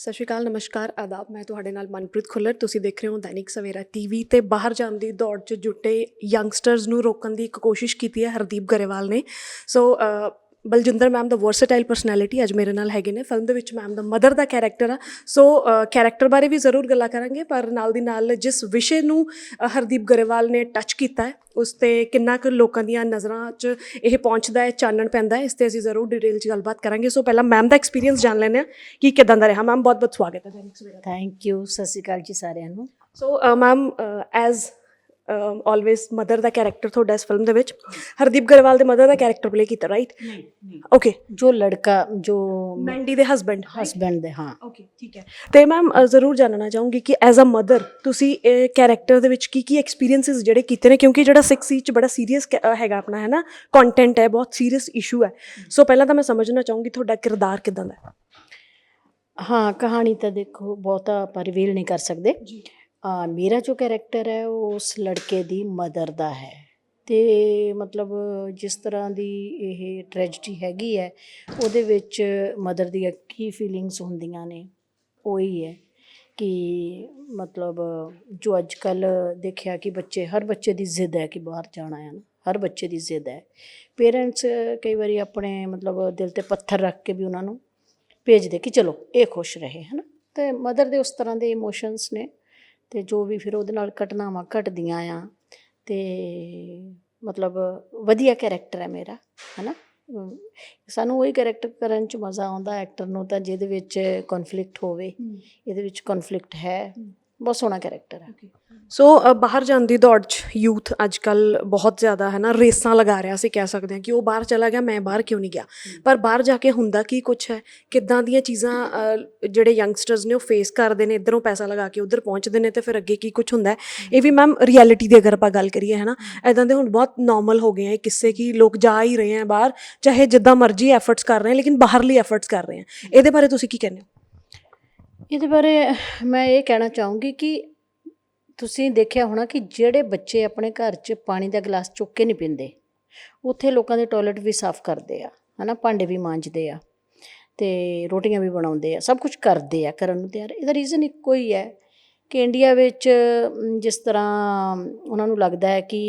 ਸਤਿ ਸ਼੍ਰੀ ਅਕਾਲ, ਨਮਸਕਾਰ, ਆਦਾਬ। ਮੈਂ ਤੁਹਾਡੇ ਨਾਲ ਮਨਪ੍ਰੀਤ ਖੁੱਲਰ। ਤੁਸੀਂ ਦੇਖ ਰਹੇ ਹੋ ਦੈਨਿਕ ਸਵੇਰਾ ਟੀਵੀ ਤੇ ਬਾਹਰ ਜਾਣ ਦੀ ਦੌੜ 'ਚ ਜੁਟੇ ਯੰਗਸਟਰਸ ਨੂੰ ਰੋਕਣ ਦੀ ਇੱਕ ਕੋਸ਼ਿਸ਼ ਕੀਤੀ ਹੈ ਹਰਦੀਪ ਗਰੇਵਾਲ ਨੇ। ਸੋ ਬਲਜਿੰਦਰ ਮੈਮ ਦਾ ਵਰਸਟਾਈਲ ਪਰਸਨੈਲਿਟੀ ਅੱਜ ਮੇਰੇ ਨਾਲ ਹੈਗੇ ਨੇ। ਫਿਲਮ ਦੇ ਵਿੱਚ ਮੈਮ ਦਾ ਮਦਰ ਦਾ ਕੈਰੈਕਟਰ ਆ। ਸੋ ਕੈਰੈਕਟਰ ਬਾਰੇ ਵੀ ਜ਼ਰੂਰ ਗੱਲਾਂ ਕਰਾਂਗੇ ਪਰ ਨਾਲ ਦੀ ਨਾਲ ਜਿਸ ਵਿਸ਼ੇ ਨੂੰ ਹਰਦੀਪ ਗਰੇਵਾਲ ਨੇ ਟੱਚ ਕੀਤਾ ਹੈ ਉਸ ਤੇ ਕਿੰਨਾ ਕੁ ਲੋਕਾਂ ਦੀਆਂ ਨਜ਼ਰਾਂ 'ਚ ਇਹ ਪਹੁੰਚਦਾ ਹੈ ਚਾਨਣ ਪੈਂਦਾ ਹੈ ਇਸ ਤੇ ਅਸੀਂ ਜ਼ਰੂਰ ਡਿਟੇਲ 'ਚ ਗੱਲਬਾਤ ਕਰਾਂਗੇ। ਸੋ ਪਹਿਲਾਂ ਮੈਮ ਦਾ ਐਕਸਪੀਰੀਅੰਸ ਜਾਣ ਲੈਂਦੇ ਹਾਂ ਕਿ ਕਿਦਾਂ ਦਾ ਰਿਹਾ। ਮੈਮ ਬਹੁਤ ਬਹੁਤ ਸਵਾਗਤ ਹੈ। ਥੈਂਕ ਯੂ ਸਤਿ ਸ਼੍ਰੀ ਅਕਾਲ ਜੀ ਸਾਰਿਆਂ ਨੂੰ। So ma'am as always mother ਦਾ ਕੈਰੈਕਟਰ ਤੁਹਾਡਾ ਇਸ ਫਿਲਮ ਦੇ ਵਿੱਚ। ਹਰਦੀਪ ਗਰੇਵਾਲ ਦੇ ਮਦਰ ਦਾ ਕੈਰੈਕਟਰ ਪਲੇ ਕੀਤਾ ਰਾਈਟ ਨਹੀਂ ਨਹੀਂ। ਓਕੇ ਜੋ ਲੜਕਾ ਜੋ ਮੈਂਡੀ ਦੇ ਹਸਬੰਡ ਹਸਬੰਡ ਦੇ ਹਾਂ। ਓਕੇ ਠੀਕ ਹੈ। ਤੇ ਮੈਮ ਜ਼ਰੂਰ ਜਾਣਨਾ ਚਾਹੂੰਗੀ ਕਿ ਐਜ਼ ਅ ਮਦਰ ਤੁਸੀਂ ਇਹ ਕੈਰੈਕਟਰ ਦੇ ਵਿੱਚ ਕੀ ਕੀ ਐਕਸਪੀਰੀਐਂਸਸ ਜਿਹੜੇ ਕੀਤੇ ਨੇ? ਕਿਉਂਕਿ ਜਿਹੜਾ 6 ਸੀ ਚ ਬੜਾ ਸੀਰੀਅਸ ਹੈਗਾ ਆਪਣਾ ਹੈ ਨਾ ਕੰਟੈਂਟ ਹੈ ਬਹੁਤ ਸੀਰੀਅਸ ਇਸ਼ੂ ਹੈ। ਸੋ ਪਹਿਲਾਂ ਤਾਂ ਮੈਂ ਸਮਝਣਾ ਚਾਹੂੰਗੀ ਤੁਹਾਡਾ ਕਿਰਦਾਰ ਕਿਦਾਂ ਦਾ ਹੈ? ਹਾਂ ਕਹਾਣੀ ਤਾਂ ਦੇਖੋ ਬਹੁਤਾ ਆਪਾਂ ਰਿਵੀਲ ਨਹੀਂ ਕਰ ਸਕਦੇ। ਜੀ। ਮੇਰਾ ਜੋ ਕੈਰੈਕਟਰ ਹੈ, ਉਹ ਉਸ ਲੜਕੇ ਦੀ ਮਦਰ ਦਾ ਹੈ। ਤੇ ਮਤਲਬ ਜਿਸ ਤਰ੍ਹਾਂ ਦੀ ਇਹ ਟ੍ਰੈਜਡੀ ਹੈਗੀ ਹੈ, ਉਹਦੇ ਵਿੱਚ ਮਦਰ ਦੀਆਂ ਕੀ ਫੀਲਿੰਗਸ ਹੁੰਦੀਆਂ ਨੇ, ਉਹੀ ਹੈ ਕਿ ਮਤਲਬ ਜੋ ਅੱਜ ਕੱਲ ਦੇਖਿਆ ਕਿ ਬੱਚੇ, ਹਰ ਬੱਚੇ ਦੀ ਜ਼ਿੱਦ ਹੈ ਕਿ ਬਾਹਰ ਜਾਣਾ ਹੈ ਨਾ, ਹਰ ਬੱਚੇ ਦੀ ਜ਼ਿੱਦ ਹੈ। ਪੇਰੈਂਟਸ ਕਈ ਵਾਰੀ ਆਪਣੇ ਮਤਲਬ ਦਿਲ ਤੇ ਪੱਥਰ ਰੱਖ ਕੇ ਵੀ ਉਹਨਾਂ ਨੂੰ ਭੇਜਦੇ ਕਿ ਚਲੋ, ਇਹ ਖੁਸ਼ ਰਹੇ ਹਨਾ ਤੇ ਮਦਰ ਦੇ ਉਸ ਤਰ੍ਹਾਂ ਦੇ ਇਮੋਸ਼ਨਸ ਨੇ। ਤੇ ਜੋ ਵੀ ਫਿਰ ਉਹਦੇ ਨਾਲ ਘਟਨਾਵਾਂ ਘਟਦੀਆਂ ਆ ਤੇ ਮਤਲਬ ਵਧੀਆ ਕੈਰੈਕਟਰ ਹੈ ਮੇਰਾ ਹਨਾ? ਸਾਨੂੰ ਉਹੀ ਕੈਰੈਕਟਰ ਕਰਨ ਚ ਮਜ਼ਾ ਆਉਂਦਾ ਐਕਟਰ ਨੂੰ ਤਾਂ ਜਿਹਦੇ ਵਿੱਚ ਕਨਫਲਿਕਟ ਹੋਵੇ ਇਹਦੇ ਵਿੱਚ ਕਨਫਲਿਕਟ ਹੈ। ਬਹੁਤ ਸੋਹਣਾ ਕੈਰੈਕਟਰ ਹੈ। ਸੋ ਬਾਹਰ ਜਾਣ ਦੀ ਦੌੜ 'ਚ ਯੂਥ ਅੱਜ ਕੱਲ ਬਹੁਤ ਜ਼ਿਆਦਾ ਹੈ ਨਾ ਰੇਸਾਂ ਲਗਾ ਰਿਹਾ ਸੀ ਕਹਿ ਸਕਦੇ ਹਾਂ ਕਿ ਉਹ ਬਾਹਰ ਚਲਾ ਗਿਆ ਮੈਂ ਬਾਹਰ ਕਿਉਂ ਨਹੀਂ ਗਿਆ? ਪਰ ਬਾਹਰ ਜਾ ਕੇ ਹੁੰਦਾ ਕੀ ਕੁਝ ਹੈ? ਕਿੱਦਾਂ ਦੀਆਂ ਚੀਜ਼ਾਂ ਜਿਹੜੇ ਯੰਗਸਟਰਸ ਨੇ ਉਹ ਫੇਸ ਕਰਦੇ ਨੇ ਇਧਰੋਂ ਪੈਸਾ ਲਗਾ ਕੇ ਉਧਰ ਪਹੁੰਚਦੇ ਨੇ ਤੇ ਫਿਰ ਅੱਗੇ ਕੀ ਕੁਝ ਹੁੰਦਾ ਇਹ ਵੀ ਮੈਮ ਰਿਐਲਿਟੀ ਦੀ ਅਗਰ ਆਪਾਂ ਗੱਲ ਕਰੀਏ ਹੈ ਨਾ? ਐਦਾਂ ਦੇ ਹੁਣ ਬਹੁਤ ਨਾਰਮਲ ਹੋ ਗਏ ਆ ਕਿੱਸੇ ਕਿ ਲੋਕ ਜਾ ਹੀ ਰਹੇ ਆ ਬਾਹਰ ਚਾਹੇ ਜਿੱਦਾਂ ਮਰਜ਼ੀ ਐਫਰਟਸ ਕਰ ਰਹੇ ਆ ਲੇਕਿਨ ਬਾਹਰਲੀ ਐਫਰਟਸ ਕਰ ਰਹੇ ਆ। ਇਹਦੇ ਬਾਰੇ ਤੁਸੀਂ ਕੀ ਕਹਿੰਦੇ ਹੋ? ਇਹਦੇ ਬਾਰੇ ਮੈਂ ਇਹ ਕਹਿਣਾ ਚਾਹੂੰਗੀ ਕਿ ਤੁਸੀਂ ਦੇਖਿਆ ਹੋਣਾ ਕਿ ਜਿਹੜੇ ਬੱਚੇ ਆਪਣੇ ਘਰ 'ਚ ਪਾਣੀ ਦਾ ਗਲਾਸ ਚੁੱਕ ਕੇ ਨਹੀਂ ਪੀਂਦੇ, ਉੱਥੇ ਲੋਕਾਂ ਦੇ ਟਾਇਲਟ ਵੀ ਸਾਫ਼ ਕਰਦੇ ਆ, ਹਨਾ, ਭਾਂਡੇ ਵੀ ਮਾਂਜਦੇ ਆ ਤੇ ਰੋਟੀਆਂ ਵੀ ਬਣਾਉਂਦੇ ਆ, ਸਭ ਕੁਝ ਕਰਦੇ ਆ ਕਰਨ ਨੂੰ ਤਿਆਰ। ਇਹਦਾ ਰੀਜ਼ਨ ਇੱਕੋ ਹੀ ਹੈ ਕਿ ਇੰਡੀਆ ਵਿੱਚ ਜਿਸ ਤਰ੍ਹਾਂ ਉਹਨਾਂ ਨੂੰ ਲੱਗਦਾ ਹੈ ਕਿ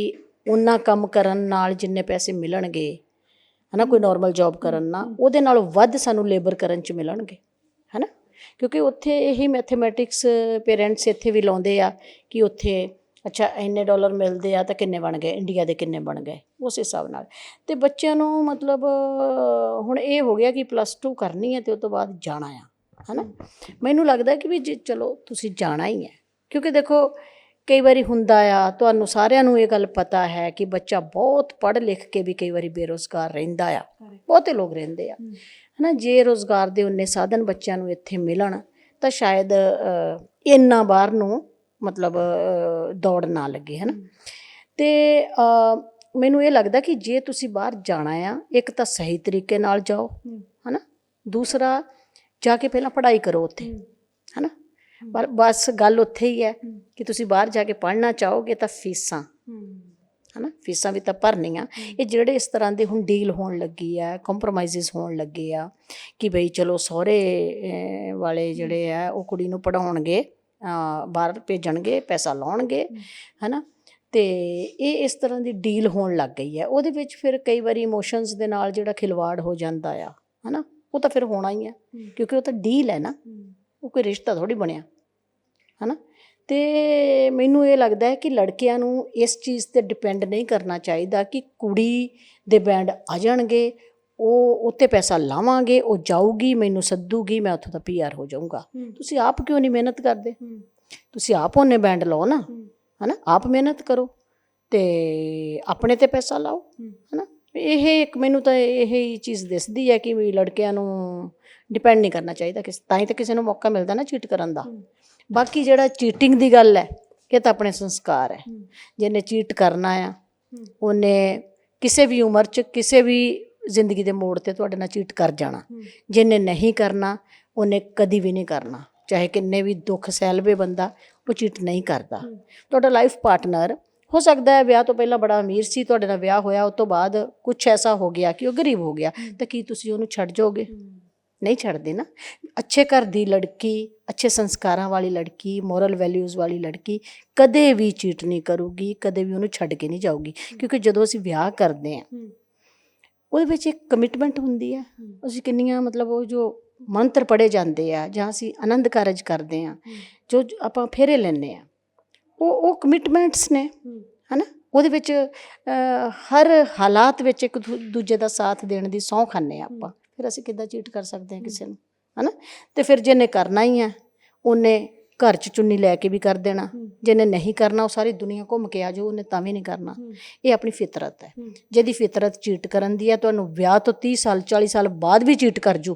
ਉਹਨਾਂ ਕੰਮ ਕਰਨ ਨਾਲ ਜਿੰਨੇ ਪੈਸੇ ਮਿਲਣਗੇ, ਹਨਾ, ਕੋਈ ਨਾਰਮਲ ਜੌਬ ਕਰਨ ਨਾਲ, ਉਹਦੇ ਨਾਲੋਂ ਵੱਧ ਸਾਨੂੰ ਲੇਬਰ ਕਰਨ 'ਚ ਮਿਲਣਗੇ, ਹਨਾ। ਕਿਉਂਕਿ ਉੱਥੇ ਇਹੀ ਮੈਥਮੈਟਿਕਸ ਪੇਰੈਂਟਸ ਇੱਥੇ ਵੀ ਲਾਉਂਦੇ ਆ ਕਿ ਉੱਥੇ ਅੱਛਾ ਇੰਨੇ ਡਾਲਰ ਮਿਲਦੇ ਆ ਤਾਂ ਕਿੰਨੇ ਬਣ ਗਏ? ਇੰਡੀਆ ਦੇ ਕਿੰਨੇ ਬਣ ਗਏ? ਉਸ ਹਿਸਾਬ ਨਾਲ। ਤੇ ਬੱਚਿਆਂ ਨੂੰ ਮਤਲਬ ਹੁਣ ਇਹ ਹੋ ਗਿਆ ਕਿ ਪਲੱਸ 2 ਕਰਨੀ ਹੈ ਤੇ ਉਸ ਤੋਂ ਬਾਅਦ ਜਾਣਾ ਆ ਹਨਾ? ਮੈਨੂੰ ਲੱਗਦਾ ਕਿ ਵੀ ਜੇ ਚਲੋ ਤੁਸੀਂ ਜਾਣਾ ਹੀ ਹੈ। ਕਿਉਂਕਿ ਦੇਖੋ ਕਈ ਵਾਰੀ ਹੁੰਦਾ ਆ ਤੁਹਾਨੂੰ ਸਾਰਿਆਂ ਨੂੰ ਇਹ ਗੱਲ ਪਤਾ ਹੈ ਕਿ ਬੱਚਾ ਬਹੁਤ ਪੜ੍ਹ ਲਿਖ ਕੇ ਵੀ ਕਈ ਵਾਰੀ ਬੇਰੋਜ਼ਗਾਰ ਰਹਿੰਦਾ ਆ। ਬਹੁਤੇ ਲੋਕ ਰਹਿੰਦੇ ਆ। ਹਨਾ ਜੇ ਰੋਜ਼ਗਾਰ ਦੇ ਉਨੇ ਸਾਧਨ ਬੱਚਿਆਂ ਨੂੰ ਇੱਥੇ ਮਿਲਣ ਤਾਂ ਸ਼ਾਇਦ ਇੰਨਾ ਬਾਹਰ ਨੂੰ ਮਤਲਬ ਦੌੜ ਨਾ ਲੱਗੇ ਹਨਾ। ਤੇ ਮੈਨੂੰ ਇਹ ਲੱਗਦਾ ਕਿ ਜੇ ਤੁਸੀਂ ਬਾਹਰ ਜਾਣਾ ਆ ਇੱਕ ਤਾਂ ਸਹੀ ਤਰੀਕੇ ਨਾਲ ਜਾਓ ਹਨਾ। ਦੂਸਰਾ ਜਾ ਕੇ ਪਹਿਲਾਂ ਪੜ੍ਹਾਈ ਕਰੋ ਉੱਥੇ ਹਨਾ। ਪਰ ਬਸ ਗੱਲ ਉੱਥੇ ਹੀ ਹੈ ਕਿ ਤੁਸੀਂ ਬਾਹਰ ਜਾ ਕੇ ਪੜ੍ਹਨਾ ਚਾਹੋਗੇ ਤਾਂ ਫੀਸਾਂ। ਹਨਾ? ਫੀਸਾਂ ਵੀ ਤਾਂ ਭਰਨੀਆਂ। ਇਹ ਜਿਹੜੇ ਇਸ ਤਰ੍ਹਾਂ ਦੇ ਹੁਣ ਡੀਲ ਹੋਣ ਲੱਗੀ ਆ ਕੰਪਰੋਮਾਈਜ਼ਸ ਹੋਣ ਲੱਗੇ ਆ ਕਿ ਬਈ ਚਲੋ ਸਹੁਰੇ ਵਾਲੇ ਜਿਹੜੇ ਆ ਉਹ ਕੁੜੀ ਨੂੰ ਪੜਾਉਣਗੇ ਬਾਹਰ ਭੇਜਣਗੇ ਪੈਸਾ ਲਾਉਣਗੇ ਹਨਾ? ਤੇ ਇਹ ਇਸ ਤਰ੍ਹਾਂ ਦੀ ਡੀਲ ਹੋਣ ਲੱਗ ਗਈ ਹੈ ਉਹਦੇ ਵਿੱਚ ਫਿਰ ਕਈ ਵਾਰੀ ਇਮੋਸ਼ਨਸ ਦੇ ਨਾਲ ਜਿਹੜਾ ਖਿਲਵਾੜ ਹੋ ਜਾਂਦਾ ਆ ਹਨਾ? ਉਹ ਤਾਂ ਫਿਰ ਹੋਣਾ ਹੀ ਆ ਕਿਉਂਕਿ ਉਹ ਤਾਂ ਡੀਲ ਹੈ ਨਾ। ਉਹ ਕੋਈ ਰਿਸ਼ਤਾ ਥੋੜੀ ਬਣਿਆ ਹਨਾ? ਤੇ ਮੈਨੂੰ ਇਹ ਲੱਗਦਾ ਹੈ ਕਿ ਲੜਕਿਆਂ ਨੂੰ ਇਸ ਚੀਜ਼ ਤੇ ਡਿਪੈਂਡ ਨਹੀਂ ਕਰਨਾ ਚਾਹੀਦਾ ਕਿ ਕੁੜੀ ਦੇ ਬੈਂਡ ਆ ਜਾਣਗੇ ਉਹ ਉੱਤੇ ਪੈਸਾ ਲਾਵਾਂਗੇ ਉਹ ਜਾਊਗੀ ਮੈਨੂੰ ਸੱਦੂਗੀ ਮੈਂ ਉੱਥੋਂ ਦਾ ਪੀਆਰ ਹੋ ਜਾਊਂਗਾ। ਤੁਸੀਂ ਆਪ ਕਿਉਂ ਨਹੀਂ ਮਿਹਨਤ ਕਰਦੇ? ਤੁਸੀਂ ਆਪ ਉਹਨੇ ਬੈਂਡ ਲਾਓ ਨਾ ਹਨਾ? ਆਪ ਮਿਹਨਤ ਕਰੋ ਤੇ ਆਪਣੇ ਤੇ ਪੈਸਾ ਲਾਓ ਹਨਾ? ਇਹ ਇੱਕ ਮੈਨੂੰ ਤਾਂ ਇਹ ਹੀ ਚੀਜ਼ ਦਿਸਦੀ ਹੈ ਕਿ ਵੀ ਲੜਕਿਆਂ ਨੂੰ ਡਿਪੈਂਡ ਨਹੀਂ ਕਰਨਾ ਚਾਹੀਦਾ ਕਿਸ ਤਾਂ ਹੀ ਤਾਂ ਕਿਸੇ ਨੂੰ ਮੌਕਾ ਮਿਲਦਾ ਨਾ ਚੀਟ ਕਰਨ ਦਾ। ਬਾਕੀ ਜਿਹੜਾ ਚੀਟਿੰਗ ਦੀ ਗੱਲ ਹੈ ਇਹ ਤਾਂ ਆਪਣੇ ਸੰਸਕਾਰ ਹੈ। ਜਿਹਨੇ ਚੀਟ ਕਰਨਾ ਆ ਉਹਨੇ ਕਿਸੇ ਵੀ ਉਮਰ 'ਚ ਕਿਸੇ ਵੀ ਜ਼ਿੰਦਗੀ ਦੇ ਮੋੜ ਤੇ ਤੁਹਾਡੇ ਨਾਲ ਚੀਟ ਕਰ ਜਾਣਾ। ਜਿਹਨੇ ਨਹੀਂ ਕਰਨਾ ਉਹਨੇ ਕਦੀ ਵੀ ਨਹੀਂ ਕਰਨਾ। ਚਾਹੇ ਕਿੰਨੇ ਵੀ ਦੁੱਖ ਸਹਿ ਲਵੇ ਬੰਦਾ ਉਹ ਚੀਟ ਨਹੀਂ ਕਰਦਾ। ਤੁਹਾਡਾ ਲਾਈਫ ਪਾਰਟਨਰ ਹੋ ਸਕਦਾ ਹੈ ਵਿਆਹ ਤੋਂ ਪਹਿਲਾਂ ਬੜਾ ਅਮੀਰ ਸੀ ਤੁਹਾਡੇ ਨਾਲ ਵਿਆਹ ਹੋਇਆ ਉਸ ਤੋਂ ਬਾਅਦ ਕੁਝ ਐਸਾ ਹੋ ਗਿਆ ਕਿ ਉਹ ਗਰੀਬ ਹੋ ਗਿਆ। ਤਾਂ ਕੀ ਤੁਸੀਂ ਉਹਨੂੰ ਛੱਡ ਜਾਓਗੇ? ਨਹੀਂ ਛੱਡਦੇ ਨਾ। ਅੱਛੇ ਘਰ ਦੀ ਲੜਕੀ ਅੱਛੇ ਸੰਸਕਾਰਾਂ ਵਾਲੀ ਲੜਕੀ ਮੋਰਲ ਵੈਲਿਊਜ਼ ਵਾਲੀ ਲੜਕੀ ਕਦੇ ਵੀ ਚੀਟ ਨਹੀਂ ਕਰੂਗੀ ਕਦੇ ਵੀ ਉਹਨੂੰ ਛੱਡ ਕੇ ਨਹੀਂ ਜਾਊਗੀ। ਕਿਉਂਕਿ ਜਦੋਂ ਅਸੀਂ ਵਿਆਹ ਕਰਦੇ ਆ ਉਹਦੇ ਵਿੱਚ ਇੱਕ ਕਮਿਟਮੈਂਟ ਹੁੰਦੀ ਆ ਅਸੀਂ ਕਿੰਨੀਆਂ ਮਤਲਬ ਉਹ ਜੋ ਮੰਤਰ ਪੜੇ ਜਾਂਦੇ ਆ ਜਾਂ ਅਸੀਂ ਆਨੰਦ ਕਾਰਜ ਕਰਦੇ ਆ ਜੋ ਆਪਾਂ ਫੇਰੇ ਲੈਂਦੇ ਆ ਉਹ ਉਹ ਕਮਿਟਮੈਂਟਸ ਨੇ ਹਨਾ? ਉਹਦੇ ਵਿੱਚ ਹਰ ਹਾਲਾਤ ਵਿੱਚ ਇੱਕ ਦੂਜੇ ਦਾ ਸਾਥ ਦੇਣ ਦੀ ਸਹੁੰ ਖਾਂਦੇ ਆ ਆਪਾਂ। ਫਿਰ ਅਸੀਂ ਕਿੱਦਾਂ ਚੀਟ ਕਰ ਸਕਦੇ ਹਾਂ ਕਿਸੇ ਨੂੰ ਹਨਾ? ਤੇ ਫਿਰ ਜਿਹਨੇ ਕਰਨਾ ਹੀ ਆ ਉਹਨੇ ਘਰ ਚ ਚੁੰਨੀ ਲੈ ਕੇ ਵੀ ਕਰ ਦੇਣਾ। ਜਿਹਨੇ ਨਹੀਂ ਕਰਨਾ ਉਹ ਸਾਰੀ ਦੁਨੀਆ ਘੁੰਮ ਕੇ ਆ ਜਾਓ ਉਹਨੇ ਤਾਂ ਵੀ ਨਹੀਂ ਕਰਨਾ। ਇਹ ਆਪਣੀ ਫਿਤਰਤ ਹੈ। ਜਿਹਦੀ ਫਿਤਰਤ ਚੀਟ ਕਰਨ ਦੀ ਹੈ ਤੁਹਾਨੂੰ ਵਿਆਹ ਤੋਂ 30 ਸਾਲ 40 ਸਾਲ ਬਾਅਦ ਵੀ ਚੀਟ ਕਰ ਜੂ।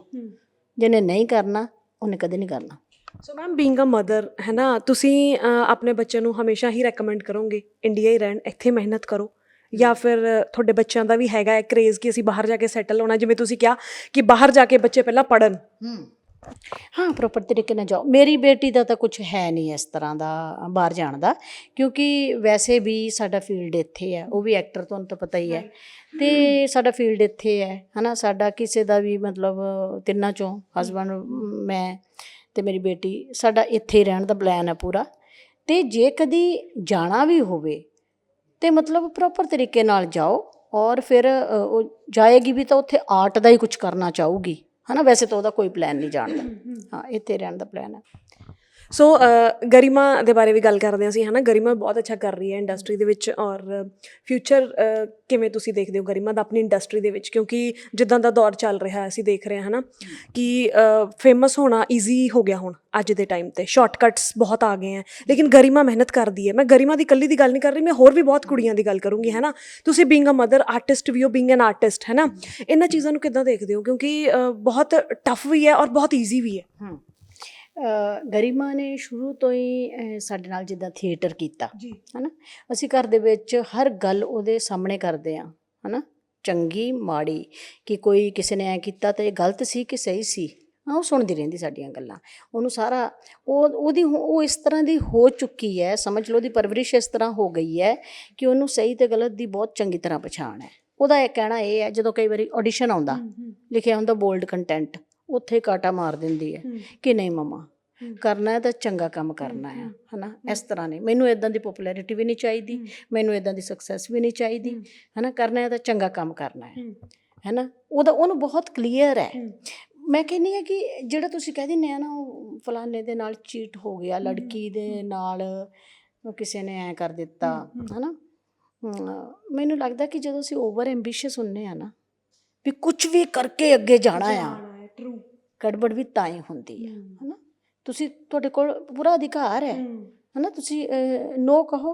ਜਿਹਨੇ ਨਹੀਂ ਕਰਨਾ ਉਹਨੇ ਕਦੇ ਨਹੀਂ ਕਰਨਾ। So ma'am being a mother ਹੈ ਨਾ ਤੁਸੀਂ ਆਪਣੇ ਬੱਚੇ ਨੂੰ ਹਮੇਸ਼ਾ ਹੀ ਰეკਮੈਂਡ ਕਰੋਗੇ। ਇੰਡੀਆ ਹੀ ਰਹਿਣ ਇੱਥੇ ਮਿਹਨਤ ਕਰੋ। ਜਾਂ ਫਿਰ ਤੁਹਾਡੇ ਬੱਚਿਆਂ ਦਾ ਵੀ ਹੈਗਾ ਹੈ ਕ੍ਰੇਜ਼ ਕਿ ਅਸੀਂ ਬਾਹਰ ਜਾ ਕੇ ਸੈਟਲ ਹੋਣਾ ਜਿਵੇਂ ਤੁਸੀਂ ਕਿਹਾ ਕਿ ਬਾਹਰ ਜਾ ਕੇ ਬੱਚੇ ਪਹਿਲਾਂ ਪੜਨ ਹਾਂ। ਪ੍ਰੋਪਰ ਤਰੀਕੇ ਨਾਲ ਜਾਓ। ਮੇਰੀ ਬੇਟੀ ਦਾ ਤਾਂ ਕੁਝ ਹੈ ਨਹੀਂ ਇਸ ਤਰ੍ਹਾਂ ਦਾ ਬਾਹਰ ਜਾਣ ਦਾ ਕਿਉਂਕਿ ਵੈਸੇ ਵੀ ਸਾਡਾ ਫੀਲਡ ਇੱਥੇ ਹੈ ਉਹ ਵੀ ਐਕਟਰ ਤੁਹਾਨੂੰ ਤਾਂ ਪਤਾ ਹੀ ਹੈ। ਤੇ ਸਾਡਾ ਫੀਲਡ ਇੱਥੇ ਹੈ ਹਨਾ ਸਾਡਾ ਕਿਸੇ ਦਾ ਵੀ ਮਤਲਬ ਤਿੰਨਾਂ ਚੋਂ ਹਸਬੰਡ ਮੈਂ ਤੇ ਮੇਰੀ ਬੇਟੀ ਸਾਡਾ ਇੱਥੇ ਰਹਿਣ ਦਾ ਪਲਾਨ ਹੈ ਪੂਰਾ। ਤੇ ਜੇ ਕਦੀ ਜਾਣਾ ਵੀ ਹੋਵੇ ਤੇ ਮਤਲਬ ਪ੍ਰੋਪਰ ਤਰੀਕੇ ਨਾਲ ਜਾਓ ਔਰ ਫਿਰ ਉਹ ਜਾਏਗੀ ਵੀ ਤਾਂ ਉੱਥੇ ਆਰਟ ਦਾ ਹੀ ਕੁਝ ਕਰਨਾ ਚਾਹੂਗੀ। ਹਨਾ? ਵੈਸੇ ਤਾਂ ਉਹਦਾ ਕੋਈ ਪਲਾਨ ਨਹੀਂ ਜਾਣ ਦਾ ਹਾਂ ਇੱਥੇ ਰਹਿਣ ਦਾ ਪਲਾਨ ਹੈ। ਸੋ ਗਰਿਮਾ ਦੇ ਬਾਰੇ ਵੀ ਗੱਲ ਕਰਦੇ ਹਾਂ ਅਸੀਂ ਹਨਾ? ਗਰਿਮਾ ਬਹੁਤ ਅੱਛਾ ਕਰ ਰਹੀ ਹੈ ਇੰਡਸਟਰੀ ਦੇ ਵਿੱਚ ਔਰ ਫਿਊਚਰ ਕਿਵੇਂ ਤੁਸੀਂ ਦੇਖਦੇ ਹੋ ਗਰਿਮਾ ਦਾ ਆਪਣੀ ਇੰਡਸਟਰੀ ਦੇ ਵਿੱਚ? ਕਿਉਂਕਿ ਜਿੱਦਾਂ ਦਾ ਦੌਰ ਚੱਲ ਰਿਹਾ ਹੈ ਅਸੀਂ ਦੇਖ ਰਹੇ ਹਾਂ ਹਨਾ? ਕਿ ਫੇਮਸ ਹੋਣਾ ਈਜ਼ੀ ਹੋ ਗਿਆ ਹੁਣ ਅੱਜ ਦੇ ਟਾਈਮ ਤੇ। ਸ਼ਾਰਟਕਟਸ ਬਹੁਤ ਆ ਗਏ ਹੈ। ਲੇਕਿਨ ਗਰਿਮਾ ਮਿਹਨਤ ਕਰਦੀ ਹੈ। ਮੈਂ ਗਰਿਮਾ ਦੀ ਇਕੱਲੀ ਦੀ ਗੱਲ ਨਹੀਂ ਕਰ ਰਹੀ ਮੈਂ ਹੋਰ ਵੀ ਬਹੁਤ ਕੁੜੀਆਂ ਦੀ ਗੱਲ ਕਰੂੰਗੀ ਹੈ ਨਾ ਤੁਸੀਂ ਬੀਇੰਗ ਅ ਮਦਰ ਆਰਟਿਸਟ ਵੀ ਹੋ ਬੀਇੰਗ ਐਨ ਆਰਟਿਸਟ ਹੈ। ਨਾ ਇਹਨਾਂ ਚੀਜ਼ਾਂ ਨੂੰ ਕਿੱਦਾਂ ਦੇਖਦੇ ਹੋ? ਕਿਉਂਕਿ ਬਹੁਤ ਟਫ ਵੀ ਹੈ ਔਰ ਬਹੁਤ ਈਜ਼ੀ ਵੀ ਹੈ। ਗਰਿਮਾ ਨੇ ਸ਼ੁਰੂ ਤੋਂ ਹੀ ਸਾਡੇ ਨਾਲ ਜਿੱਦਾਂ ਥੀਏਟਰ ਕੀਤਾ। ਹਨਾ? ਅਸੀਂ ਘਰ ਦੇ ਵਿੱਚ ਹਰ ਗੱਲ ਉਹਦੇ ਸਾਹਮਣੇ ਕਰਦੇ ਆ ਹਨਾ? ਚੰਗੀ ਮਾੜੀ ਕਿ ਕੋਈ ਕਿਸੇ ਨੇ ਐ ਕੀਤਾ ਤਾਂ ਇਹ ਗਲਤ ਸੀ ਕਿ ਸਹੀ ਸੀ? ਹਾਂ ਉਹ ਸੁਣਦੀ ਰਹਿੰਦੀ ਸਾਡੀਆਂ ਗੱਲਾਂ। ਉਹਨੂੰ ਸਾਰਾ ਉਹ ਉਹਦੀ ਉਹ ਇਸ ਤਰ੍ਹਾਂ ਦੀ ਹੋ ਚੁੱਕੀ ਹੈ ਸਮਝ ਲਓ ਉਹਦੀ ਪਰਵਰਿਸ਼ ਇਸ ਤਰ੍ਹਾਂ ਹੋ ਗਈ ਹੈ ਕਿ ਉਹਨੂੰ ਸਹੀ ਤੇ ਗਲਤ ਦੀ ਬਹੁਤ ਚੰਗੀ ਤਰ੍ਹਾਂ ਪਛਾਣ ਹੈ। ਉਹਦਾ ਇਹ ਕਹਿਣਾ ਇਹ ਹੈ ਜਦੋਂ ਕਈ ਵਾਰੀ ਆਡੀਸ਼ਨ ਆਉਂਦਾ ਲਿਖਿਆ ਹੁੰਦਾ ਬੋਲਡ ਕੰਟੈਂਟ ਉੱਥੇ ਕਾਟਾ ਮਾਰ ਦਿੰਦੀ ਹੈ ਕਿ ਨਹੀਂ ਮਮਾ ਕਰਨਾ ਹੈ ਤਾਂ ਚੰਗਾ ਕੰਮ ਕਰਨਾ ਹੈ ਹਨਾ? ਇਸ ਤਰ੍ਹਾਂ ਨਹੀਂ। ਮੈਨੂੰ ਇਦਾਂ ਦੀ ਪਪੂਲੈਰਿਟੀ ਵੀ ਨਹੀਂ ਚਾਹੀਦੀ ਮੈਨੂੰ ਇਦਾਂ ਦੀ ਸਕਸੈਸ ਵੀ ਨਹੀਂ ਚਾਹੀਦੀ ਹਨਾ? ਕਰਨਾ ਹੈ ਤਾਂ ਚੰਗਾ ਕੰਮ ਕਰਨਾ ਹੈ ਹੈਨਾ? ਉਹਦਾ ਉਹਨੂੰ ਬਹੁਤ ਕਲੀਅਰ ਹੈ। ਮੈਂ ਕਹਿੰਨੀ ਆ ਕਿ ਜਿਹੜਾ ਤੁਸੀਂ ਕਹਿ ਦਿੰਦੇ ਆ ਨਾ ਉਹ ਫਲਾਣੇ ਦੇ ਨਾਲ ਚੀਟ ਹੋ ਗਿਆ ਲੜਕੀ ਦੇ ਨਾਲ ਕਿਸੇ ਨੇ ਐ ਕਰ ਦਿੱਤਾ ਹਨਾ? ਮੈਨੂੰ ਲੱਗਦਾ ਕਿ ਜਦੋਂ ਅਸੀਂ ਓਵਰ ਐਂਬੀਸ਼ੀਅਸ ਹੁੰਨੇ ਆ ਨਾ ਵੀ ਕੁਝ ਵੀ ਕਰਕੇ ਅੱਗੇ ਜਾਣਾ ਆ ਗੜਬੜ ਵੀ ਤਾਂ ਹੀ ਹੁੰਦੀ ਹੈ ਹਨਾ? ਤੁਸੀਂ ਤੁਹਾਡੇ ਕੋਲ ਪੂਰਾ ਅਧਿਕਾਰ ਹੈ ਹਨਾ? ਤੁਸੀਂ ਨੋ ਕਹੋ।